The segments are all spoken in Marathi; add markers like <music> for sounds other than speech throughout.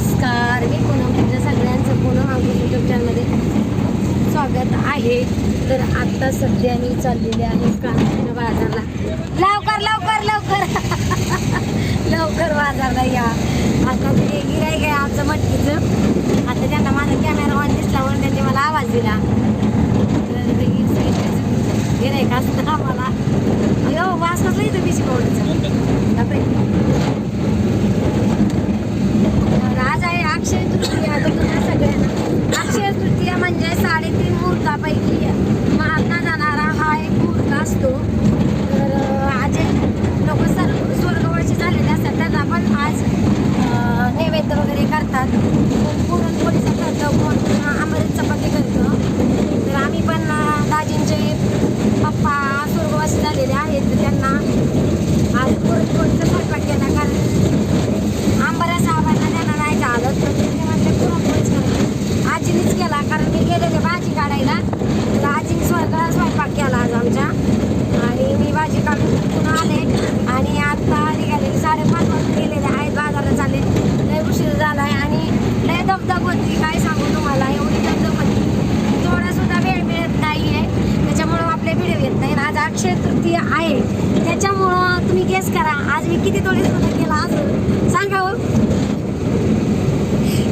नमस्कार मी पूनम तुमच्या सगळ्यांचं पूनम आमच्या यूट्यूब चॅनलमध्ये स्वागत आहे. तर आता सध्या मी चाललेले आहे कांदा बाजारला. लवकर लवकर लवकर. <laughs> लवकर बाजारला या. आता ते गिराय आहे आमचं मटकीचं. आता त्यांना माझा कॅमेरा ऑन दिसला म्हणून त्यांनी मला आवाज दिला तर ते गिरायक असतं आम्हाला अयो वास कसला इथं बिशी पावडरचा बापरे तर आज आहे अक्षय तृतीया तर तुम्हा सगळ्यांना अक्षय तृतीया म्हणजे साडेतीन मुहूर्तापैकी महात्मा जाणारा हा एक मुहूर्त असतो तर अं, आज लोक सर्व स्वर्गवासी झालेले असतात त्यांना पण आज अं, नैवेद्य वगैरे करतात कोण पुरणपोळीचं करतं कोण अमृत चपाती करतं तर आम्ही पण अं, दाजींचे पप्पा स्वर्गवासी झालेले आहेत तर त्यांना आज थोडंसं स्वयंपाक केला कारण आंबारा साहेबांना त्यांना नाही झालं तर त्यांनी म्हटलं पुरणपोळीच करा आजीनीच केला कारण मी गेलेले भाजी काढायला तर आजीने स्वर्गाला स्वयंपाक केला आज आमच्या. आणि मी भाजी काढून पुन्हा आले आणि आता निघाले. साडेपाच वाजून गेलेले आहेत बाजारात झाले लय उशीर झाला आहे आणि लय दबदब होती काय सांगू तुम्हाला एवढी दगदग होती थोडा सुद्धा वेळ मिळत नाही आहे त्याच्यामुळं आपले व्हिडिओ येत नाही आज अक्षय तृतीया आहे. त्याच्यामुळं तुम्ही गेस करा. आज मी किती तोळे सोनं केला आज सांगा हो.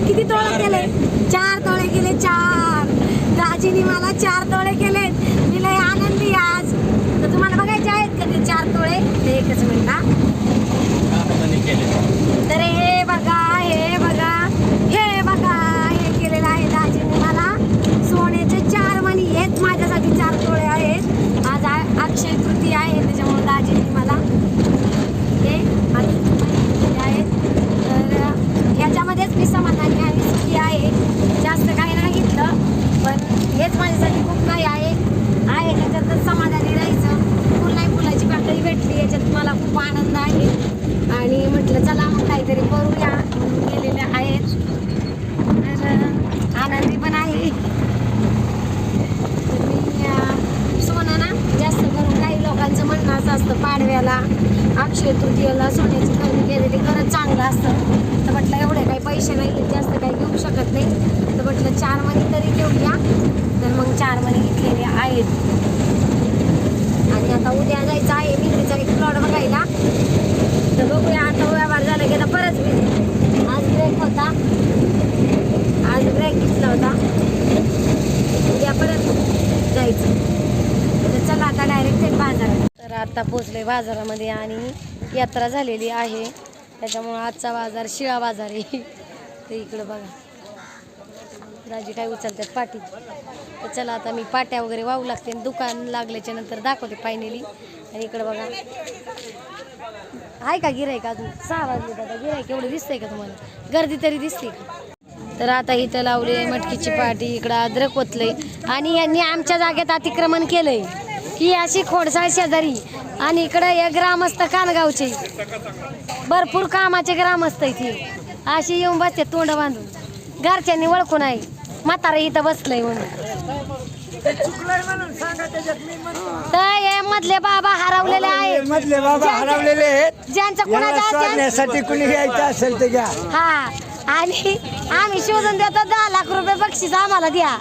किती तोळे केले? चार तोळे केले चार. दाजीनी मला चार तोळे केले. मी लय आनंदी आज. तर तुम्हाला बघायचे आहेत का ते चार तोळे ते एकच मिनिट तर हे बघा हे बघा हे बघा हे केलेलं आहे दाजीने मला सोन्याचे चार मणी हेच माझ्यासाठी चार तोळे आहेत आज आ- अक्षय तृतीया आहे त्याच्यामुळे दाजीने मला हे आज मणी दिलेले आहेत तर ह्याच्यामध्येच मी समाधानी आणि सुखी आहे जास्त काही नाही घेतलं पण हेच माझ्यासाठी खूप काही आहे आहे त्याच्यातच समाधानी राहायचं फुल नाही फुलाची पाकळी भेटली याच्यात मला खूप आनंद आहे. आणि म्हटलं चला मग काहीतरी करूया. म्हणून गेलेले आहेत. तर आनंदी पण आहे. मी सोनं ना जास्त करून काही लोकांचं म्हणणं असं असतं पाडव्याला अक्षय तृतीयेला सोन्याची खरेदी केलेली खरंच चांगलं असतं. तर म्हटलं एवढे काही पैसे नाही आहेत, जास्त काही घेऊ शकत नाही. तर म्हटलं चार मणी तरी घेऊया. तर मग चार मणी घेतलेले आहेत. आणि आता उद्या जायचं आहे. विक्रीचा एक प्लॉट बघायला. तर बघूया आता व्यवहार झाला की आता परत मी आज ब्रेक होता. आज ब्रेक घेतला होता. उद्या परत जायचं. तर चला आता डायरेक्ट थेट बाजारात. तर आता पोचले बाजारामध्ये आणि यात्रा झालेली आहे. त्याच्यामुळं आजचा बाजार शिळा बाजार आहे. ते इकडं बघा. दाजी काय उचलतात पाठी तर चला आता मी पाट्या वगैरे वाहू लागते आणि दुकान लागल्याच्या नंतर दाखवते फायनली आणि इकडं बघा. आहे का गिरायक अजून? सहा वाजले दादा. गिरायक एवढं दिसतंय का तुम्हाला? गर्दी तरी दिसते का? तर आता इथं लावले मटकीची पाठी इकडं अद्रक ओतलंय. आणि यांनी आमच्या जागेत अतिक्रमण केलंय. ही अशी खोडसाळ शेजारी. आणि इकडं हे ग्रामस्थ कानगावचे. भरपूर कामाचे ग्रामस्थ इथे. अशी येऊन बसते तोंड बांधून. घरच्यांनी ओळखून आहे म्हातारा इथं बसलंय म्हणून. हे मधले बाबा हरवलेले आहेत. मधले बाबा हरवलेले आहेत. ज्यांचं कुणाच्या कुणी घ्यायचं असेल ते घ्या. हा. आणि आम्ही शोधून देतो दहा लाख रुपये बक्षीस आम्हाला द्या.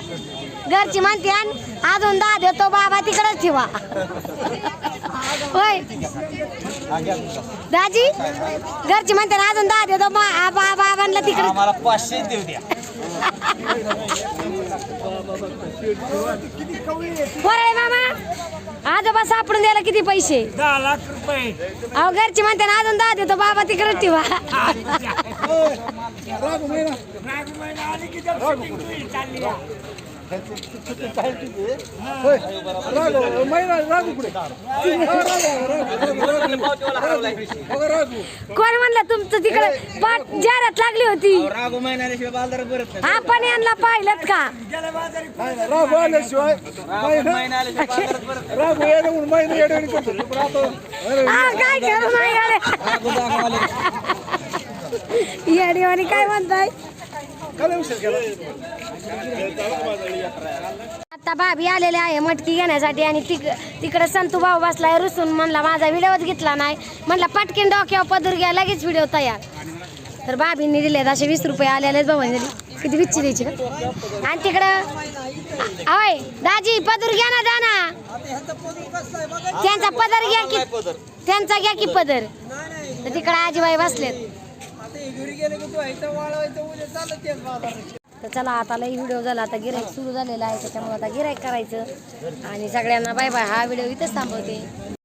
घरची म्हणते आणि अजून दहा देतो बाबा तिकडच ठेवा. होय. दाजी घरची म्हणते ना अजून दहा देतो बा- बा- बाबांना तिकडे. आम्हाला पाचशे देऊ द्या. मामा. आजोबा सापडून द्यायला किती पैसे? दहा लाख रुपये. अहो घरची म्हणते ना अजून दहा देतो बाबा तिकडच ठेवा. कोण म्हणलं तुमचं तिकडे? पाठ जाहिरात लागली होती. महिन्याशिवाय आपण यांना पाहिलं का? राघू आल्याशिवाय महिना येडवणी करतो काय करू नाही येडीवाणी काय म्हणताय? काय उशीर केला आता भाभी आलेले आहे मटकी घेण्यासाठी आणि तिक तिकडे संतू भाऊ बसलाय रुसून म्हणला माझा व्हिडिओच घेतला नाही. म्हणला पटकीन डोक्यावर पदूर घ्या लगेच व्हिडिओ तयार. तर भाभींनी दिलेत असे वीस रुपये आलेले आहेत भावांनी किती विच्छी द्यायची का आणि तिकडं आवय दाजी पदर घ्या ना द्या ना त्यांचा पदर घ्या की त्यांचा घ्या की पदर. तर तिकडे आजीबाई बसलेत. तर चला आता लई व्हिडिओ झाला. आता गिराईक सुरू झालेला आहे त्याच्यामुळे आता गिराईक करायचं. आणि सगळ्यांना बाय बाय हा व्हिडिओ इथंच थांबवते.